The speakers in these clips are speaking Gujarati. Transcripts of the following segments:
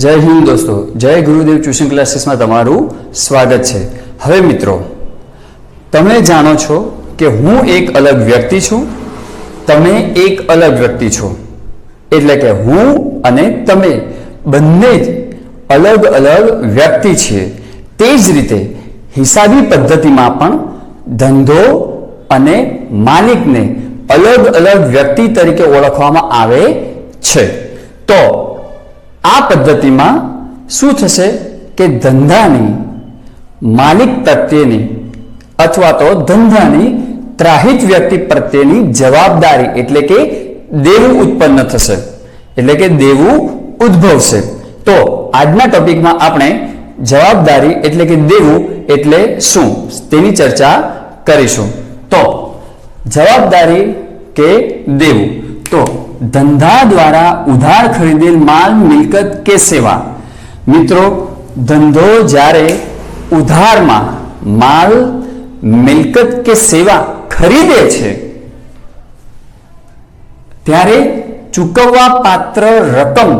જય હિન્દ દોસ્તો, જય ગુરુદેવ ટ્યુશન ક્લાસીસમાં તમારું સ્વાગત છે. હવે મિત્રો, તમે જાણો છો કે હું એક અલગ વ્યક્તિ છું, તમે એક અલગ વ્યક્તિ છો. એટલે કે હું અને તમે બંને જ અલગ અલગ વ્યક્તિ છીએ. તે જ રીતે હિસાબી પદ્ધતિમાં પણ ધંધો અને માલિકને અલગ અલગ વ્યક્તિ તરીકે ઓળખવામાં આવે છે. તો આ પદ્ધતિમાં શું થશે કે ધંધાની માલિક પ્રત્યેની અથવા તો ધંધાની ત્રાહિત વ્યક્તિ પ્રત્યેની જવાબદારી એટલે કે દેવું ઉત્પન્ન થશે. એટલે કે દેવું ઉદ્ભવશે. તો આજના ટોપિકમાં આપણે જવાબદારી એટલે કે દેવું એટલે શું? તેની ચર્ચા કરીશું. તો જવાબદારી કે દેવું? ધંધા દ્વારા ઉધાર ખરીદેલ માલ મિલકત કે સેવા? મિત્રો, ધંધો જ્યારે ઉધારમાં માલ, મિલકત કે સેવા ખરીદે છે, ત્યારે ચૂકવવા પાત્ર રકમ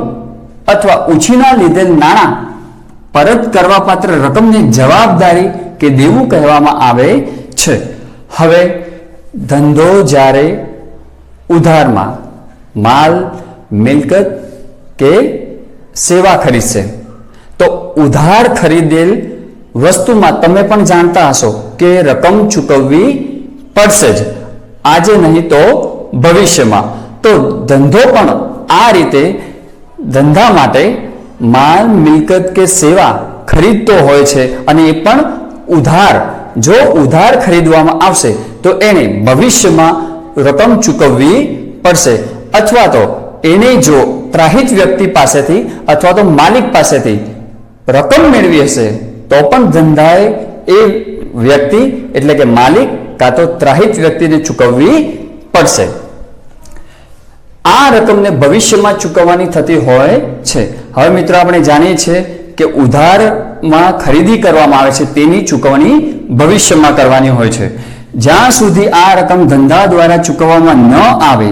અથવા ઉછીના લીધેલ નાણાં પરત કરવા પાત્ર રકમની જવાબદારી કે દેવું કહેવામાં આવે છે. હવે ધંધો જ્યારે ઉધારમાં માલ, મિલકત કે સેવા ખરીદશે તો ઉધાર ખરીદેલ વસ્તુમાં તમે પણ જાણતા હશો કે રકમ ચૂકવવી પડશે જ. આજે નહીં તો ભવિષ્યમાં. તો ધંધો પણ આ રીતે ધંધા માટે માલ, મિલકત કે સેવા ખરીદતો હોય છે અને એ પણ ઉધાર. જો ઉધાર ખરીદવામાં આવશે તો એને ભવિષ્યમાં રકમ ચૂકવવી પડશે. અથવા તો એને જો ત્રાહિત વ્યક્તિ પાસેથી અથવા તો માલિક પાસેથી રકમ મેળવી હશે, તો પણ ધંધાએ એ વ્યક્તિ, એટલે કે માલિક, કાં તો ત્રાહિત વ્યક્તિને ચૂકવવી પડશે. આ રકમને ભવિષ્યમાં ચૂકવવાની થતી હોય છે. હવે મિત્રો, આપણે જાણીએ છીએ કે ઉધારમાં ખરીદી કરવામાં આવે છે, તેની ચૂકવણી ભવિષ્યમાં કરવાની હોય છે. જ્યાં સુધી આ રકમ ધંધા દ્વારા ચૂકવવામાં ન આવે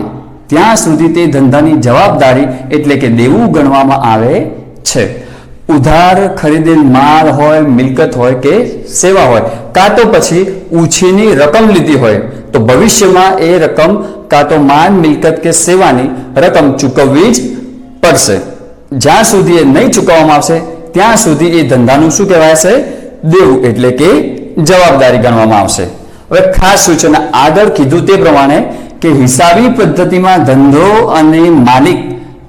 ત્યાં સુધી તે ધંધાની જવાબદારી એટલે કે દેવું ગણવામાં આવે છે. ઉધાર ખરીદેલ માલ હોય, મિલકત હોય કે સેવા હોય, કાં તો પછી ઉછીની રકમ લીધી હોય, તો ભવિષ્યમાં એ રકમ કાં તો માન, મિલકત કે સેવાની રકમ ચૂકવવી જ પડશે. જ્યાં સુધી એ નહીં ચૂકવવામાં આવશે, ત્યાં સુધી એ ધંધાનું શું કહેવાય છે? દેવું એટલે કે જવાબદારી ગણવામાં આવશે. હવે ખાસ સૂચના આગળ કીધું તે પ્રમાણે કે હિસાબી પદ્ધતિમાં ધંધો અને માલિક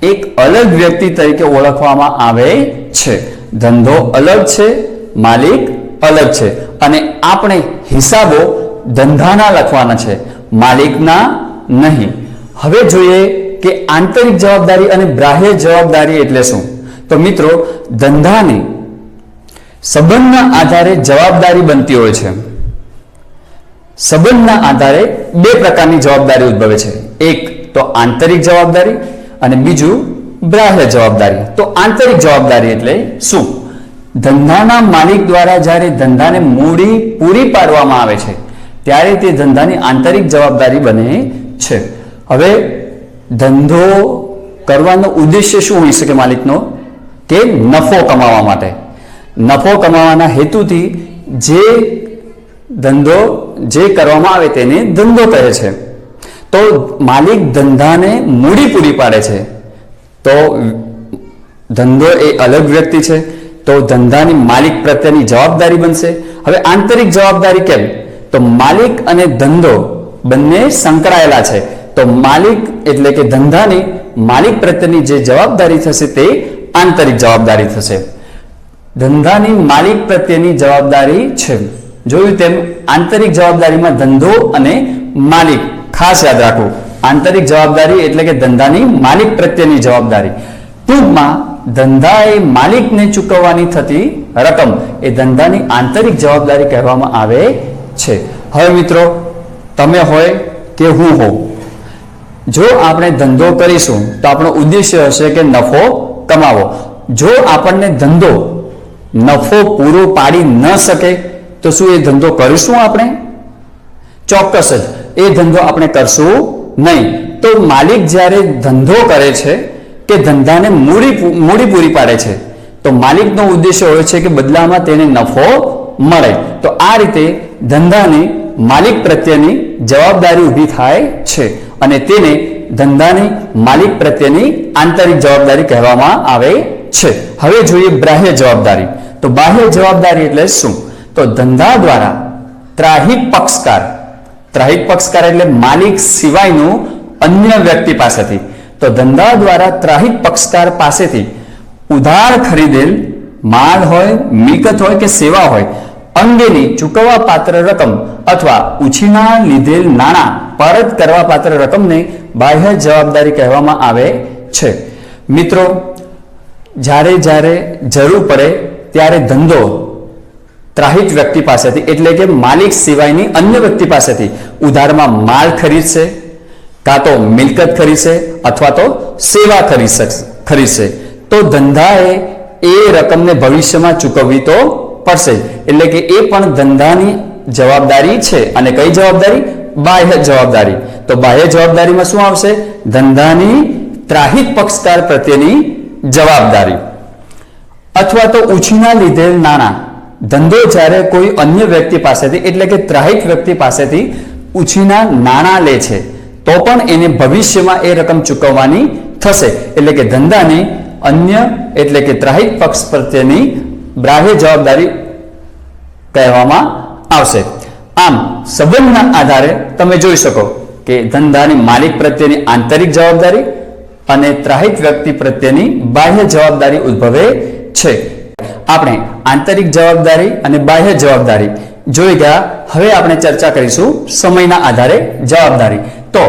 એક અલગ વ્યક્તિ તરીકે ઓળખવામાં આવે છે. ધંધો અલગ છે, માલિક અલગ છે. અને આપણે હિસાબો ધંધાના લખવાના છે, માલિકના નહીં. હવે જોઈએ કે આંતરિક જવાબદારી અને બાહ્ય જવાબદારી એટલે શું? તો મિત્રો, ધંધાની સંબંધના આધારે જવાબદારી બનતી હોય છે. સંબંધના આધારે બે પ્રકારની જવાબદારી ઉદ્ભવે છે. એક તો આંતરિક જવાબદારી અને બીજું બાહ્ય જવાબદારી. તો આંતરિક જવાબદારી એટલે શું? ધંધાના માલિક દ્વારા જ્યારે ધંધાને મૂડી પૂરી પાડવામાં આવે છે, ત્યારે તે ધંધાની આંતરિક જવાબદારી બને છે. હવે ધંધો કરવાનો ઉદ્દેશ્ય શું હોઈ શકે માલિકનો? કે નફો કમાવા માટે. નફો કમાવાના હેતુથી જે ધંધો જે કરવામાં આવે તેને ધંધો કહે છે. તો માલિક ધંધાને મૂડી પૂરી પાડે છે. તો ધંધો એ અલગ વ્યક્તિ છે. તો ધંધાની માલિક પ્રત્યેની જવાબદારી બનશે. હવે આંતરિક જવાબદારી કેમ? તો માલિક અને ધંધો બંને સંકળાયેલા છે. તો માલિક એટલે કે ધંધાની માલિક પ્રત્યેની જે જવાબદારી થશે તે આંતરિક જવાબદારી થશે. ધંધાની માલિક પ્રત્યેની જવાબદારી છે. જોયું તેમ આંતરિક જવાબદારીમાં ધંધો અને માલિક ખાસ યાદ રાખવું આંતરિક જવાબદારી એટલે કે ધંધાની માલિક પ્રત્યેની જવાબદારી. ટૂંકમાં ધંધા એ માલિકને ચૂકવવાની થતી રકમ એ ધંધાની આંતરિક જવાબદારી કહેવામાં આવે છે. હવે મિત્રો, તમે હોય કે હું હોઉં, જો આપણે ધંધો કરીશું તો આપણો ઉદ્દેશ્ય હશે કે નફો કમાવો. જો આપણને ધંધો, નફો પૂરો પાડી ન શકે તો શું એ ધંધો કરીશું આપણે? ચોક્કસ જ. એ ધંધો આપણે કરશું નહીં. તો માલિક જ્યારે ધંધો કરે છે કે ધંધાને મૂડી મૂડી પૂરી પાડે છે, તો માલિકનો ઉદ્દેશ્ય હોય છે કે બદલામાં તેને નફો મળે. તો આ રીતે ધંધાની માલિક પ્રત્યેની જવાબદારી ઊભી થાય છે અને તેને ધંધાની માલિક પ્રત્યેની આંતરિક જવાબદારી કહેવામાં આવે છે. હવે જોઈએ બાહ્ય જવાબદારી. તો બાહ્ય જવાબદારી એટલે શું? તો ધંધા દ્વારા ત્રાહિક પક્ષકાર ત્રાહિક પક્ષકાર એટલે માલિક સિવાયનું અન્ય વ્યક્તિ પાસેથી. તો ધંધા દ્વારા ત્રાહિત પક્ષકાર પાસેથી ઉધાર ખરીદેલ માલ હોય, મિલકત હોય કે સેવા હોય, અંગેની ચૂકવવા પાત્ર રકમ અથવા ઉછીના લીધેલ નાણાં પરત કરવા પાત્ર રકમને બાહ્ય જવાબદારી કહેવામાં આવે છે. મિત્રો, જ્યારે જ્યારે જરૂર પડે ત્યારે ધંધો ત્રાહિત વ્યક્તિ પાસેથી, એટલે કે માલિક સિવાયની અન્ય વ્યક્તિ પાસેથી ઉધારમાં માલ ખરીદશે કાં તો મિલકત ખરીદશે અથવા તો સેવા ખરીદ ખરીદશે તો ધંધાએ એ રકમને ભવિષ્યમાં ચૂકવવી તો પડશે. એટલે કે એ પણ ધંધાની જવાબદારી છે. અને કઈ જવાબદારી? બાહ્ય જવાબદારી. તો બાહ્ય જવાબદારીમાં શું આવશે? ધંધાની ત્રાહિત પક્ષકાર પ્રત્યેની જવાબદારી. અથવા તો ઉછીના લીધેલ નાણાં. ધંધો જ્યારે કોઈ અન્ય વ્યક્તિ પાસેથી, એટલે કે ત્રાહિક વ્યક્તિ પાસેથી ઉછીના નાણાં લે છે, તો પણ એને ભવિષ્યમાં એ રકમ ચૂકવવાની થશે. એટલે કે ધંધાની અન્ય, એટલે કે ત્રાહિક પક્ષ પ્રત્યેની બાહ્ય જવાબદારી કહેવામાં આવશે. આમ, સંબંધના આધારે તમે જોઈ શકો કે ધંધાની માલિક પ્રત્યેની આંતરિક જવાબદારી અને ત્રાહિક વ્યક્તિ પ્રત્યેની બાહ્ય જવાબદારી ઉદ્ભવે છે. આપણે આંતરિક જવાબદારી અને બાહ્ય જવાબદારી જોઈ ગયા. હવે આપણે ચર્ચા કરીશું સમયના આધારે જવાબદારી. તો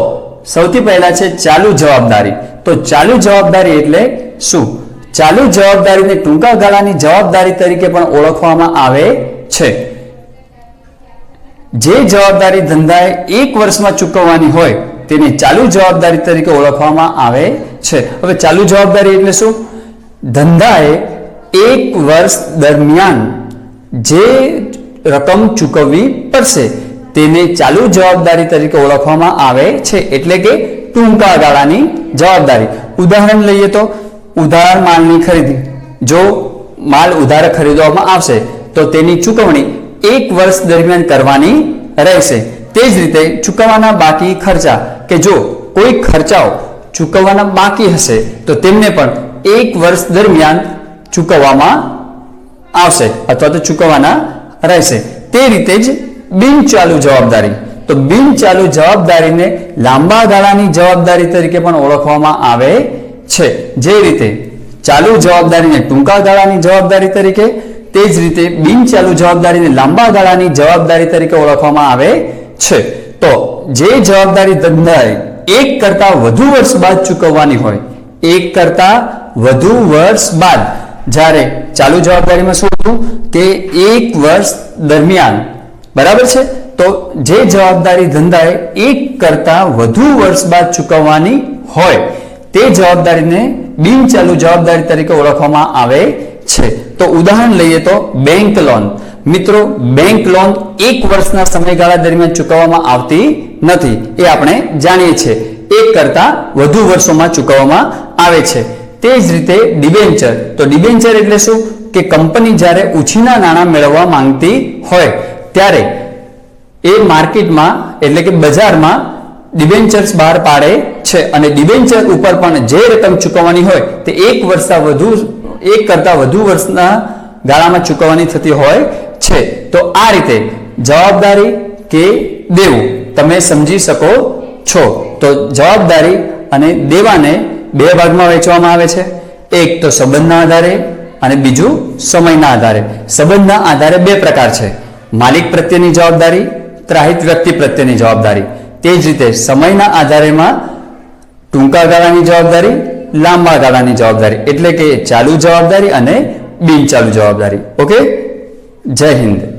સૌથી પહેલા છે ચાલુ જવાબદારી. તો ચાલુ જવાબદારી એટલે શું? ચાલુ જવાબદારીને ટૂંકા ગાળાની જવાબદારી તરીકે પણ ઓળખવામાં આવે છે. જે જવાબદારી ધંધાએ એક વર્ષમાં ચૂકવવાની હોય તેને ચાલુ જવાબદારી તરીકે ઓળખવામાં આવે છે. હવે ચાલુ જવાબદારી એટલે શું? ધંધાએ એક વર્ષ દરમિયાન જે રકમ ચૂકવવી પડશે, તેને ચાલુ જવાબદારી તરીકે ઓળખવામાં આવે છે. એટલે કે ટૂંકા ગાળાની જવાબદારી. ઉદાહરણ લઈએ તો, ઉધાર માલની ખરીદી. જો માલ ઉધાર ખરીદવામાં આવશે, તો તેની ચૂકવણી એક વર્ષ દરમિયાન કરવાની રહેશે. તે જ રીતે ચૂકવવાના બાકી ખર્ચા. કે જો કોઈ ખર્ચાઓ ચૂકવવાના બાકી હશે, તો તેમને પણ એક વર્ષ દરમિયાન ચૂકવવામાં આવશે અથવા તો ચૂકવવાના રહેશે. તે રીતે જ બિનચાલુ જવાબદારી. તો બિનચાલુ જવાબદારીને લાંબા ગાળાની જવાબદારી તરીકે પણ ઓળખવામાં આવે છે. જે રીતે ચાલુ જવાબદારીને ટૂંકા ગાળાની જવાબદારી તરીકે, તે જ રીતે બિનચાલુ જવાબદારીને લાંબા ગાળાની જવાબદારી તરીકે ઓળખવામાં આવે છે. તો જે જવાબદારી ધંધાએ એક કરતા વધુ વર્ષ બાદ ચૂકવવાની હોય, એક કરતા વધુ વર્ષ બાદ જ્યારે ચાલુ જવાબદારીમાં શું હતું કે એક વર્ષ દરમિયાન, બરાબર છે? તો જે જવાબદારી ધંધાએ એક કરતા વધુ વર્ષ બાદ ચૂકવવાની હોય, તે જવાબદારીને બિનચાલુ જવાબદારી તરીકે ઓળખવામાં આવે છે. તો ઉદાહરણ લઈએ તો બેંક લોન. મિત્રો, બેંક લોન એક વર્ષના સમયગાળા દરમિયાન ચૂકવવામાં આવતી નથી. એ આપણે જાણીએ છીએ. એક કરતા વધુ વર્ષોમાં ચૂકવવામાં આવે છે. તે જ રીતે ડિબેન્ચર તો ડિબેન્ચર એટલે શું? કે કંપની જ્યારે ઉછીના નાણાં મેળવવા માંગતી હોય, ત્યારે એ માર્કેટમાં એટલે કે બજારમાં ડિબેન્ચર્સ બહાર પાડે છે. અને ડિબેન્ચર ઉપર પણ જે રકમ ચૂકવવાની હોય, તે એક વર્ષના વધુ, એક કરતાં વધુ વર્ષના ગાળામાં ચૂકવવાની થતી હોય છે. તો આ રીતે જવાબદારી કે દેવું, તમે સમજી શકો છો. તો જવાબદારી અને દેવાને બે ભાગમાં વહેંચવામાં આવે છે. એક તો સંબંધના આધારે અને બીજું સમયના આધારે. સંબંધના આધારે બે પ્રકાર છે. માલિક પ્રત્યેની જવાબદારી, ત્રાહિત વ્યક્તિ પ્રત્યેની જવાબદારી. તે જ રીતે સમયના આધારેમાં ટૂંકા ગાળાની જવાબદારી, લાંબા ગાળાની જવાબદારી. એટલે કે ચાલુ જવાબદારી અને બિનચાલુ જવાબદારી. ઓકે? જય હિન્દ.